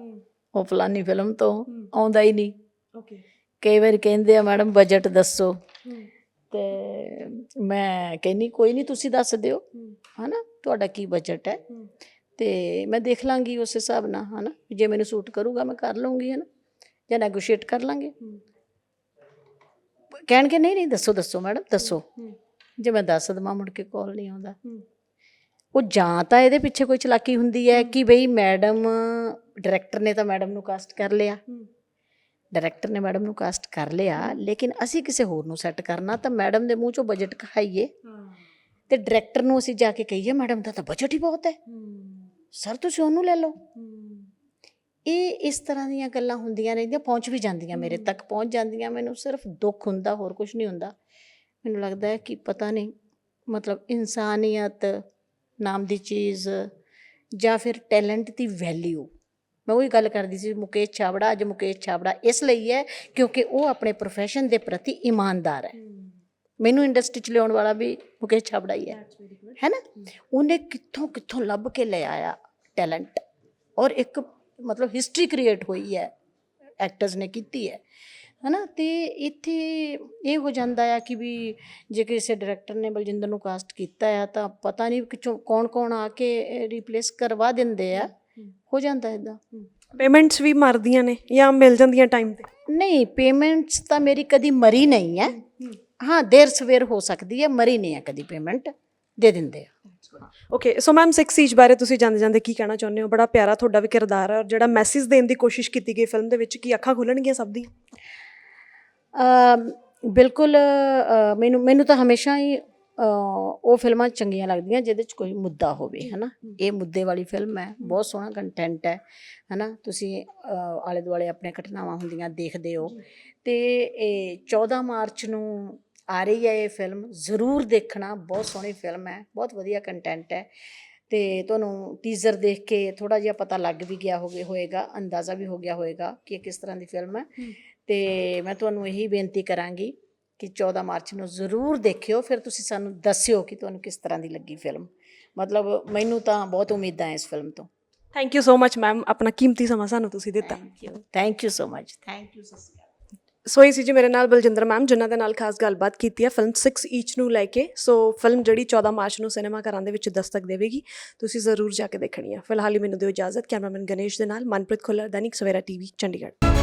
ਉਹ ਫਲਾਨੀ ਫਿਲਮ ਤੋਂ ਆਉਂਦਾ ਹੀ ਨਹੀਂ। ਓਕੇ ਕਈ ਵਾਰੀ ਕਹਿੰਦੇ ਆ ਮੈਡਮ ਬਜਟ ਦੱਸੋ। ਤੇ ਮੈਂ ਕਹਿੰਨੀ ਕੋਈ ਨਹੀਂ ਤੁਸੀਂ ਦੱਸ ਦਿਓ। ਹਨਾ? ਤੁਹਾਡਾ ਕੀ ਬਜਟ ਹੈ? ਤੇ ਮੈਂ ਦੇਖ ਲਾਂਗੀ ਉਸ ਹਿਸਾਬ ਨਾਲ ਹਨਾ? ਜੇ ਮੈਨੂੰ ਸੂਟ ਕਰੂਗਾ ਮੈਂ ਕਰ ਲਵਾਂਗੀ ਹਨਾ? ਜਾਂ ਨੈਗੋਸ਼ੀਏਟ ਕਰ ਲਾਂਗੇ। ਕਹਿਣਗੇ ਨਹੀਂ ਨਹੀਂ ਦੱਸੋ ਦੱਸੋ ਮੈਡਮ ਦੱਸੋ। ਜੇ ਮੈਂ ਦੱਸ ਦਵਾਂ ਮੁੜ ਕੇ ਕਾਲ ਨਹੀਂ ਆਉਂਦਾ। ਉਹ ਜਾਂ ਤਾਂ ਇਹਦੇ ਪਿੱਛੇ ਕੋਈ ਚਲਾਕੀ ਹੁੰਦੀ ਹੈ। ਕਿ ਬਈ ਮੈਡਮ ਡਾਇਰੈਕਟਰ ਨੇ ਤਾਂ ਮੈਡਮ ਨੂੰ ਕਾਸਟ ਕਰ ਲਿਆ। ਡਾਇਰੈਕਟਰ ਨੇ ਮੈਡਮ ਨੂੰ ਕਾਸਟ ਕਰ ਲਿਆ ਲੇਕਿਨ ਅਸੀਂ ਕਿਸੇ ਹੋਰ ਨੂੰ ਸੈੱਟ ਕਰਨਾ ਤਾਂ ਮੈਡਮ ਦੇ ਮੂੰਹ ਚੋਂ ਬਜਟ ਕਹਾਈਏ। ਤੇ ਡਾਇਰੈਕਟਰ ਨੂੰ ਅਸੀਂ ਜਾ ਕੇ ਕਹੀਏ ਮੈਡਮ ਦਾ ਤਾਂ ਬਜਟ ਹੀ ਬਹੁਤ ਹੈ। ਸਰ ਤੁਸੀਂ ਉਹਨੂੰ ਲੈ ਲਓ। ਇਹ ਇਸ ਤਰ੍ਹਾਂ ਦੀਆਂ ਗੱਲਾਂ ਹੁੰਦੀਆਂ ਰਹਿੰਦੀਆਂ ਪਹੁੰਚ ਵੀ ਜਾਂਦੀਆਂ ਮੇਰੇ ਤੱਕ ਪਹੁੰਚ ਜਾਂਦੀਆਂ। ਮੈਨੂੰ ਸਿਰਫ ਦੁੱਖ ਹੁੰਦਾ ਹੋਰ ਕੁਝ ਨਹੀਂ ਹੁੰਦਾ। ਮੈਨੂੰ ਲੱਗਦਾ ਹੈ ਕਿ ਪਤਾ ਨਹੀਂ ਮਤਲਬ ਇਨਸਾਨੀਅਤ ਨਾਮ ਦੀ ਚੀਜ਼ ਜਾਂ ਫਿਰ ਟੈਲੈਂਟ ਦੀ ਵੈਲਿਊ ਮੈਂ ਉਹੀ ਗੱਲ ਕਰਦੀ ਸੀ ਮੁਕੇਸ਼ ਛਾਬੜਾ ਅੱਜ ਮੁਕੇਸ਼ ਛਾਬੜਾ ਇਸ ਲਈ ਹੈ ਕਿਉਂਕਿ ਉਹ ਆਪਣੇ profession ਦੇ ਪ੍ਰਤੀ ਇਮਾਨਦਾਰ ਹੈ। ਮੈਨੂੰ ਇੰਡਸਟਰੀ ਚ ਲਿਆਉਣ ਵਾਲਾ ਵੀ ਮੁਕੇਸ਼ ਛਾਬੜਾ ਹੀ ਹੈ। ਹੈ ਨਾ? ਉਹਨੇ ਕਿੱਥੋਂ ਕਿੱਥੋਂ ਲੱਭ ਕੇ ਲੈ ਆਇਆ ਟੈਲੈਂਟ ਔਰ ਇੱਕ ਮਤਲਬ ਹਿਸਟਰੀ ਕ੍ਰੀਏਟ ਹੋਈ ਹੈ ਐਕਟਰਸ ਨੇ ਕੀਤੀ ਹੈ। ਹਨਾ ਤੇ ਇੱਥੇ ਇਹ ਹੋ ਜਾਂਦਾ ਆ ਕਿ ਵੀ ਜੇ ਕਿਸੇ ਡਾਇਰੈਕਟਰ ਨੇ ਬਲਜਿੰਦਰ ਨੂੰ ਕਾਸਟ ਕੀਤਾ ਆ ਤਾਂ ਪਤਾ ਨਹੀਂ ਕਿਚੋਂ ਕੌਣ ਕੌਣ ਆ ਕੇ ਰਿਪਲੇਸ ਕਰਵਾ ਦਿੰਦੇ ਆ। ਹੋ। ਜਾਂਦਾ ਇਦਾਂ ਪੇਮੈਂਟਸ ਵੀ ਮਰਦੀਆਂ ਨੇ ਜਾਂ ਮਿਲ ਜਾਂਦੀਆਂ ਟਾਈਮ ਤੇ? ਨਹੀਂ ਪੇਮੈਂਟਸ ਤਾਂ ਮੇਰੀ ਕਦੀ ਮਰੀ ਨਹੀਂ ਹੈ। ਹਾਂ ਦੇਰ ਸਵੇਰ ਹੋ ਸਕਦੀ ਹੈ ਮਰੀ ਨਹੀਂ ਹੈ ਕਦੀ ਪੇਮੈਂਟ ਦੇ ਦਿੰਦੇ ਆ। ਓਕੇ ਸੋ ਮੈਮ 6 ਸੀਜ ਬਾਰੇ ਤੁਸੀਂ ਜਾਂਦੇ ਜਾਂਦੇ ਕੀ ਕਹਿਣਾ ਚਾਹੁੰਦੇ ਹੋ? ਬੜਾ ਪਿਆਰਾ ਤੁਹਾਡਾ ਵੀ ਕਿਰਦਾਰ ਹੈ ਔਰ ਜਿਹੜਾ ਮੈਸੇਜ ਦੇਣ ਦੀ ਕੋਸ਼ਿਸ਼ ਕੀਤੀ ਗਈ ਫਿਲਮ ਦੇ ਵਿੱਚ ਕੀ ਅੱਖਾਂ ਖੁੱਲਣਗੀਆਂ ਸਭ ਦੀਆਂ? ਬਿਲਕੁਲ ਮੈਨੂੰ ਮੈਨੂੰ ਤਾਂ ਹਮੇਸ਼ਾ ਹੀ ਉਹ ਫਿਲਮਾਂ ਚੰਗੀਆਂ ਲੱਗਦੀਆਂ ਜਿਹਦੇ ਚ ਕੋਈ ਮੁੱਦਾ ਹੋਵੇ ਹਨਾ? ਇਹ ਮੁੱਦੇ ਵਾਲੀ ਫਿਲਮ ਹੈ ਬਹੁਤ ਸੋਹਣਾ ਕੰਟੈਂਟ ਹੈ ਹਨਾ? ਤੁਸੀਂ ਆਲੇ ਦੁਆਲੇ ਆਪਣੇ ਘਟਨਾਵਾਂ ਹੁੰਦੀਆਂ ਦੇਖਦੇ ਹੋ। ਤੇ ਇਹ 14 ਮਾਰਚ ਨੂੰ ਆ ਰਹੀ ਹੈ ਇਹ ਫਿਲਮ ਜ਼ਰੂਰ ਦੇਖਣਾ ਬਹੁਤ ਸੋਹਣੀ ਫਿਲਮ ਹੈ ਬਹੁਤ ਵਧੀਆ ਕੰਟੈਂਟ ਹੈ। ਤੇ ਤੁਹਾਨੂੰ ਟੀਜ਼ਰ ਦੇਖ ਕੇ ਥੋੜਾ ਜਿਹਾ ਪਤਾ ਲੱਗ ਵੀ ਗਿਆ ਹੋਵੇ ਹੋਏਗਾ ਅੰਦਾਜ਼ਾ ਵੀ ਹੋ ਗਿਆ ਹੋਏਗਾ ਕਿ ਇਹ ਕਿਸ ਤਰ੍ਹਾਂ ਦੀ ਫਿਲਮ ਹੈ। ਤੇ ਮੈਂ ਤੁਹਾਨੂੰ ਇਹੀ ਬੇਨਤੀ ਕਰਾਂਗੀ ਕਿ 14 ਮਾਰਚ ਨੂੰ ਜ਼ਰੂਰ ਦੇਖਿਓ ਫਿਰ ਤੁਸੀਂ ਸਾਨੂੰ ਦੱਸਿਓ ਕਿ ਤੁਹਾਨੂੰ ਕਿਸ ਤਰ੍ਹਾਂ ਦੀ ਲੱਗੀ ਫਿਲਮ ਮਤਲਬ ਮੈਨੂੰ ਤਾਂ ਬਹੁਤ ਉਮੀਦਾਂ ਹੈ ਇਸ ਫਿਲਮ ਤੋਂ। Thank you so much ma'am ਆਪਣਾ ਕੀਮਤੀ ਸਮਾਂ ਸਾਨੂੰ ਤੁਸੀਂ ਦਿੱਤਾ। Thank you thank you so much thank you ਸਸਕਾ so ਇਹ ਸੀ ਜੀ ਮੇਰੇ ਨਾਲ ਬਲਜਿੰਦਰ ਮੈਮ ਜਿਨ੍ਹਾਂ ਦੇ ਨਾਲ ਖਾਸ ਗੱਲਬਾਤ ਕੀਤੀ ਹੈ ਫਿਲਮ 6 ਈਚ ਨੂੰ ਲੈ ਕੇ। ਸੋ ਫਿਲਮ ਜਿਹੜੀ 14 ਮਾਰਚ ਨੂੰ ਸਿਨੇਮਾ ਘਰਾਂ ਦੇ ਵਿੱਚ ਦਸਤਕ ਦੇਵੇਗੀ ਤੁਸੀਂ ਜ਼ਰੂਰ ਜਾ ਕੇ ਦੇਖਣੀ ਹੈ। ਫਿਲਹਾਲ ਹੀ ਮੈਨੂੰ ਦਿਓ ਇਜਾਜ਼ਤ ਕੈਮਰਾਮੈਨ ਗਣੇਸ਼ ਦੇ ਨਾਲ ਮਨਪ੍ਰੀਤ ਖੁੱਲਰ ਦੈਨਿਕ ਸਵੇਰਾ ਟੀਵੀ ਚੰਡੀਗੜ੍ਹ।